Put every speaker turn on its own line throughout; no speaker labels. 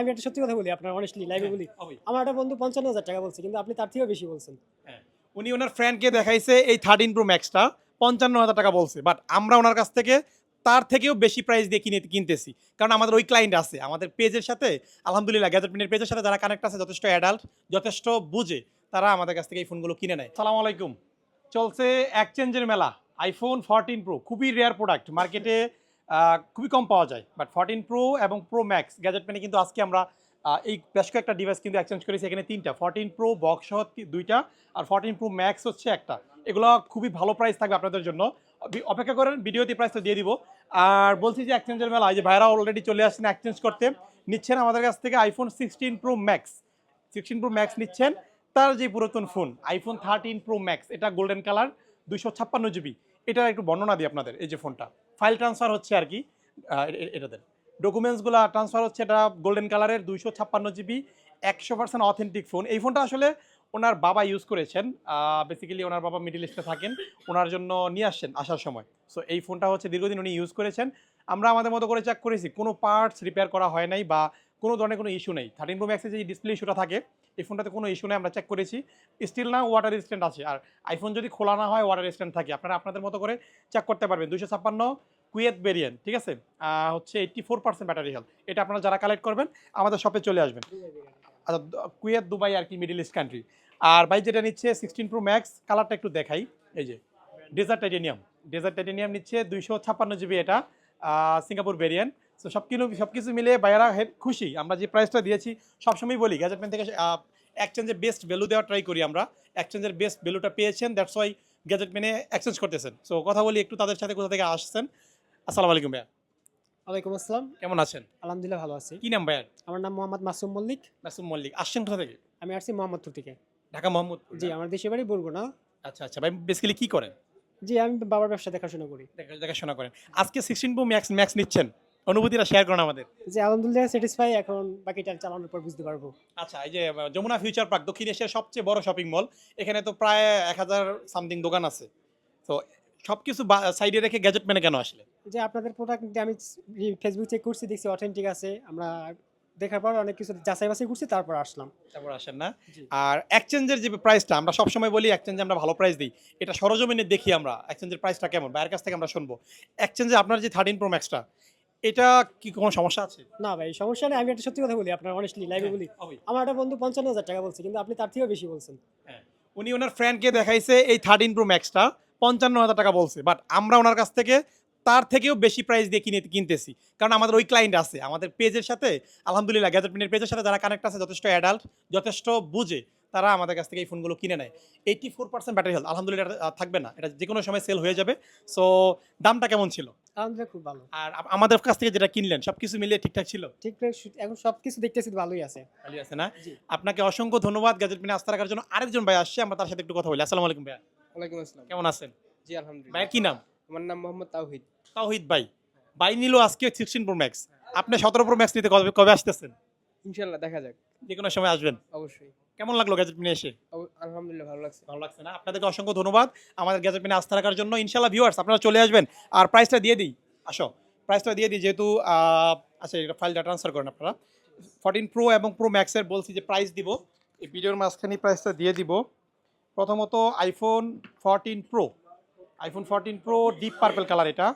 আমি একটা সত্যি কথা বলি আপনার অনেস্টলি লাইভে বলি। আমার একটা বন্ধু পঞ্চান্ন হাজার টাকা বলছে কিন্তু আপনি তার থেকেও বেশি বলছেন।
উনি ওনার ফ্রেন্ডকে দেখাইছে এই থার্টিন প্রো ম্যাক্সটা পঞ্চান্ন হাজার টাকা বলছে। বাট আমরা ওনার কাছ থেকে তার থেকেও বেশি প্রাইস দিয়ে কিনে কিনতেছি। কারণ আমাদের ওই ক্লায়েন্ট আছে আমাদের পেজের সাথে আলহামদুলিল্লাহ গ্যাজেট মিনের পেজের সাথে যারা কানেক্ট আছে যথেষ্ট অ্যাডাল্ট যথেষ্ট বুঝে তারা আমাদের কাছ থেকে এই ফোনগুলো কিনে নেয়। সালাম আলাইকুম। চলছে এক্সচেঞ্জের মেলা আইফোন ফোরটিন প্রো খুবই রেয়ার প্রোডাক্ট মার্কেটে খুবই কম পাওয়া যায়। বাট ফোরটিন প্রো এবং প্রো ম্যাক্স গ্যাজেট পেনে কিন্তু আজকে আমরা এই বেশ কয়েকটা ডিভাইস কিন্তু এক্সচেঞ্জ করেছি এখানে তিনটা। ফোরটিন প্রো বক্স সহ দুইটা আর ফোরটিন প্রো ম্যাক্স হচ্ছে একটা। এগুলো খুবই ভালো প্রাইস থাকবে আপনাদের জন্য। অপেক্ষা করেন, ভিডিওতে প্রাইস তো দিয়ে দিব। আর বলছি যে এক্সচেঞ্জের মেলা যে ভাইরা অলরেডি চলে আসছেন এক্সচেঞ্জ করতে, নিচ্ছেন আমাদের কাছ থেকে iPhone sixteen pro max sixteen pro max নিচ্ছেন তার যে পুরাতন phone iPhone thirteen pro max এটা গোল্ডেন কালার দুইশো ছাপ্পান্ন জিবি এটার একটু বর্ণনা দিই আপনাদের, এই যে ফোনটা ফাইল ট্রান্সফার হচ্ছে আর কি আহ, এ- এ- এটা দেন ডকুমেন্টসগুলো ট্রান্সফার হচ্ছে এটা গোল্ডেন কালারের দুইশো ছাপ্পান্ন জিবি একশো পার্সেন্ট অথেন্টিক ফোন। এই ফোনটা আসলে ওনার বাবা ইউজ করেছেন বেসিক্যালি ওনার বাবা মিডিল ইস্টে থাকেন ওনার জন্য নিয়ে আসছেন আসার সময়। সো এই ফোনটা হচ্ছে দীর্ঘদিন উনি ইউজ করেছেন। আমরা আমাদের মতো করে চেক করেছি কোনো পার্টস রিপেয়ার করা হয় নাই বা কোনো ধরনের কোনো ইস্যু নেই। থার্টিন প্রো ম্যাক্সের যে ডিসপ্লে ইস্যুটা থাকে এই ফোনটাতে কোনো ইস্যু নেই, আমরা চেক করেছি। স্টিল না ওয়াটার রেজিস্ট্যান্ট আছে। আর আইফোন যদি খোলা না হয় ওয়াটার রেজিস্ট্যান্ট থাকে। আপনারা আপনাদের মতো করে চেক করতে পারবেন। দুশো ছাপ্পান্ন কুয়েত ভেরিয়েন্ট ঠিক আছে? হচ্ছে eighty four percent battery health এটা আপনারা যারা কালেক্ট করবেন, আমাদের শপে চলে আসবেন। আচ্ছা কুয়েত, দুবাই আর কি মিডিল ইস্ট কান্ট্রি আর ভাই যেটা নিচ্ছে সিক্সটিন প্রো ম্যাক্স কালারটা একটু দেখাই। এই যে ডেজার্ট টাইটেনিয়াম ডেজার্ট টাইটেনিয়াম নিচ্ছে দুইশো ছাপ্পান্ন জিবি এটা। সিঙ্গাপুর ভেরিয়েন্ট সো সব কিছু সব কিছু মিলে বাইরা খুশি। আমরা যে প্রাইসটা দিয়েছি সবসময় বলি গ্যাজেটম্যান থেকে এক্সচেঞ্জের বেস্ট ভ্যালু দেওয়ার ট্রাই করি আমরা। এক্সচেঞ্জের বেস্ট ভ্যালুটা পেয়েছেন দ্যাটস ওয়াই গ্যাজেটম্যানে এক্সচেঞ্জ করতেছেন। সো কথা বলি একটু তাদের সাথে কোথা থেকে আসছেন? আসসালামু আলাইকুম ভাইয়া।
ওয়ালাইকুম আসসালাম।
কেমন আছেন?
আলহামদুলিল্লাহ ভালো আছি।
কি নাম ভাইয়ার?
আমার নাম মোহাম্মদ মাসুম মল্লিক।
মাসুম মল্লিক। আসছেন কোথা থেকে?
আমি আসছি মোহাম্মদপুর থেকে।
ঢাকা মোহাম্মদ
জি আমার দেশের বাড়ি বরগুনা।
আচ্ছা আচ্ছা ভাই বেসিক্যালি কি করেন?
জি আমি বাবার ব্যবসা দেখাশোনা করি।
দেখাশোনা করেন। আজকে সিক্সটিন প্রো ম্যাক্স ম্যাক্স নিচ্ছেন? অনুভূতিটা শেয়ার করেন আমাদের।
যে আলহামদুলিল্লাহ স্যাটিসফাই এখন বাকিটা চালানোর পর বুঝতে পারব।
আচ্ছা এই যে যমুনা ফিউচার পার্ক দক্ষিণ এশিয়ার সবচেয়ে বড় শপিং মল এখানে তো প্রায় এক হাজার সামথিং দোকান আছে। তো সব কিছু সাইডে রেখে গ্যাজেট মেনে কেন আসলে?
যে আপনাদের প্রোডাক্ট আমি ফেসবুক চেক করছি দেখছি অথেন্টিক আছে। আমরা দেখার পর অনেক কিছু যাচাই বাছাই করছি তারপর আসলাম।
তারপর আসেন না? আর এক্সচেঞ্জের যে প্রাইসটা আমরা সবসময় বলি এক্সচেঞ্জে আমরা ভালো প্রাইস দিই। এটা সরজমিনে দেখি আমরা এক্সচেঞ্জের প্রাইসটা কেমন বাইরের কাছ থেকে আমরা শুনব। এক্সচেঞ্জে আপনার যে থার্টিন প্রো ম্যাক্সটা এটা কি কোনো সমস্যা আছে?
না ভাই সমস্যা নেই আমি একটা সত্যি কথা বলি আপনার অনেস্টলি লাইভে বলি। আমার একটা বন্ধু পঞ্চান্ন হাজার টাকা বলছে কিন্তু আপনি তার থেকেও বেশি বলছেন।
উনি ওনার ফ্রেন্ডকে দেখাইছে এই থার্টিন প্রো ম্যাক্সটা পঞ্চান্ন হাজার টাকা বলছে বাট আমরা ওনার কাছ থেকে তার থেকেও বেশি প্রাইস দিয়ে কিনে কিনতেছি কারণ আমাদের ওই ক্লায়েন্ট আছে আমাদের পেজের সাথে আলহামদুলিল্লাহ গ্যাজেট মিনের পেজের সাথে যারা কানেক্ট আছে যথেষ্ট অ্যাডাল্ট যথেষ্ট বুঝে তারা আমাদের কাছ থেকে এই ফোনগুলো কিনে নেয়। Eighty four percent battery health আলহামদুলিল্লাহ থাকবে না এটা যে কোনো সময় সেল হয়ে যাবে সো দামটা কেমন ছিল?
আলহামদুলিল্লাহ খুব ভালো।
আর আমাদের কাছ থেকে যেটা কিনলেন সব কিছু মিলিয়ে ঠিকঠাক ছিল?
ঠিক এখন সব কিছু দেখতেছি ভালোই আছে।
ভালো আছে না? আপনাকে অসংখ্য ধন্যবাদ গ্যাজেট মিনে আস্থা রাখার জন্য। আরেকজন ভাই আসছে আমরা তার সাথে একটু কথা বলি। আসসালামু আলাইকুম ভাইয়া।
ওয়ালাইকুম আসসালাম।
কেমন আছেন?
জি আলহামদুলিল্লাহ।
ভাইয়ের কি নাম?
আমার নাম মোহাম্মদ তাওহিদ।
তাওহিদ ভাই। ভাই নিল আজকে সিক্সটিন প্রো ম্যাক্স আপনি সতেরো প্রো ম্যাক্স নিতে কবে কবে আসতেছেন?
ইনশাল্লাহ দেখা যাক।
যে কোনো সময় আসবেন।
অবশ্যই।
কেমন লাগল গ্যাজেট মিনে এসে?
আলহামদুলিল্লাহ ভালো লাগছে।
ভালো লাগছে না? আপনাদেরকে অসংখ্য ধন্যবাদ। আমাদের গ্যাজেট মিনে আস্থা রাখার জন্য ইনশাল্লাহ ভিউয়ার্স আপনারা চলে আসবেন। আর প্রাইসটা দিয়ে দিই। আসো। প্রাইসটা দিয়ে দিই যেহেতু আচ্ছা এটা ফাইলটা ট্রান্সফার করেন আপনারা। ফোরটিন প্রো এবং প্রো ম্যাক্সের বলছি যে প্রাইস দিব। এই ভিডিওর মাঝখানে প্রাইসটা দিয়ে দিব। প্রথমত iPhone fourteen pro iPhone fourteen pro deep purple colour এটা।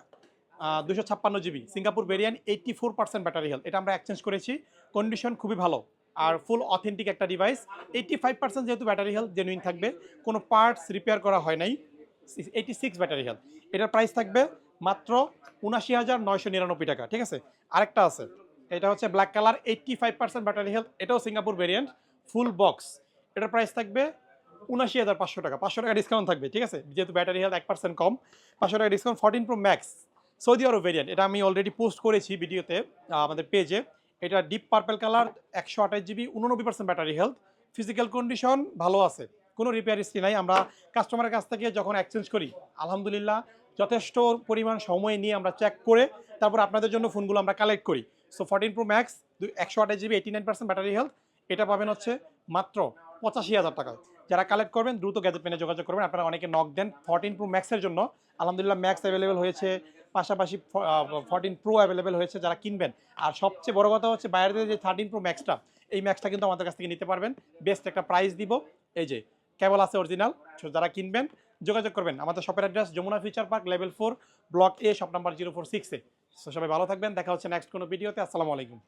দুশো ছাপ্পান্ন GB Singapore variant eighty four percent battery health এটা আমরা এক্সচেঞ্জ করেছি। কন্ডিশন খুবই ভালো। আর ফুল অথেন্টিক একটা ডিভাইস এইট্টি ফাইভ পার্সেন্ট যেহেতু ব্যাটারি হেলথ জেনুইন থাকবে, কোনো পার্টস রিপেয়ার করা হয় নাই। এইটি সিক্স ব্যাটারি হেলথ এটার প্রাইস থাকবে মাত্র উনাশি হাজার নয়শো নিরানব্বই টাকা, ঠিক আছে? আরেকটা আছে, এটা হচ্ছে black colour eighty five percent battery health এটাও সিঙ্গাপুর ভেরিয়েন্ট ফুল বক্স এটার প্রাইস থাকবে উনাশি হাজার পাঁচশো টাকা পাঁচশো টাকা ডিসকাউন্ট থাকবে, ঠিক আছে? যেহেতু ব্যাটারি হেলথ এক পার্সেন্ট কম, পাঁচশো টাকা discount fourteen pro max Saudi আরব ভেরিয়েন্ট এটা আমি অলরেডি পোস্ট করেছি ভিডিওতে আমাদের পেজে এটা ডিপ পার্পেল কালার একশো আঠাশ জিবি উননব্বই percent battery health physical condition ভালো আছে, কোনো রিপেয়ার হিস্ট্রি নাই। আমরা কাস্টমারের কাছ থেকে যখন এক্সচেঞ্জ করি, আলহামদুলিল্লাহ, যথেষ্ট পরিমাণ সময় নিয়ে আমরা চেক করে, তারপর আপনাদের জন্য ফোনগুলো আমরা কালেক্ট করি। সো ফোরটিন প্রো ম্যাক্স একশো আঠাশ GB eighty nine percent battery health এটা পাবেন হচ্ছে মাত্র পঁচাশি হাজার টাকা। যারা কালেক্ট করবেন, দ্রুত গ্যাজেট পেনে যোগাযোগ করবেন। আপনারা অনেকে নক দেন ফোরটিন প্রো ম্যাক্সের জন্য। আলহামদুলিল্লাহ ম্যাক্স অ্যাভেলেবেল হয়েছে পাশাপাশি ফোরটিন প্রো অ্যাভেলেবেল হয়েছে যারা কিনবেন। আর সবচেয়ে বড় কথা হচ্ছে বাইরের যে থার্টিন প্রো ম্যাক্সটা এই ম্যাক্সটা কিন্তু আমাদের কাছ থেকে নিতে পারবেন। বেস্ট একটা প্রাইস দিব। এই যে, কেবল আছে অরিজিনাল যারা কিনবেন, যোগাযোগ করবেন। আমাদের শপের address Jamuna future park level four block A shop number zero four সিক্সে সবাই ভালো থাকবেন। দেখা হচ্ছে নেক্সট কোনো ভিডিওতে আসসালামু আলাইকুম।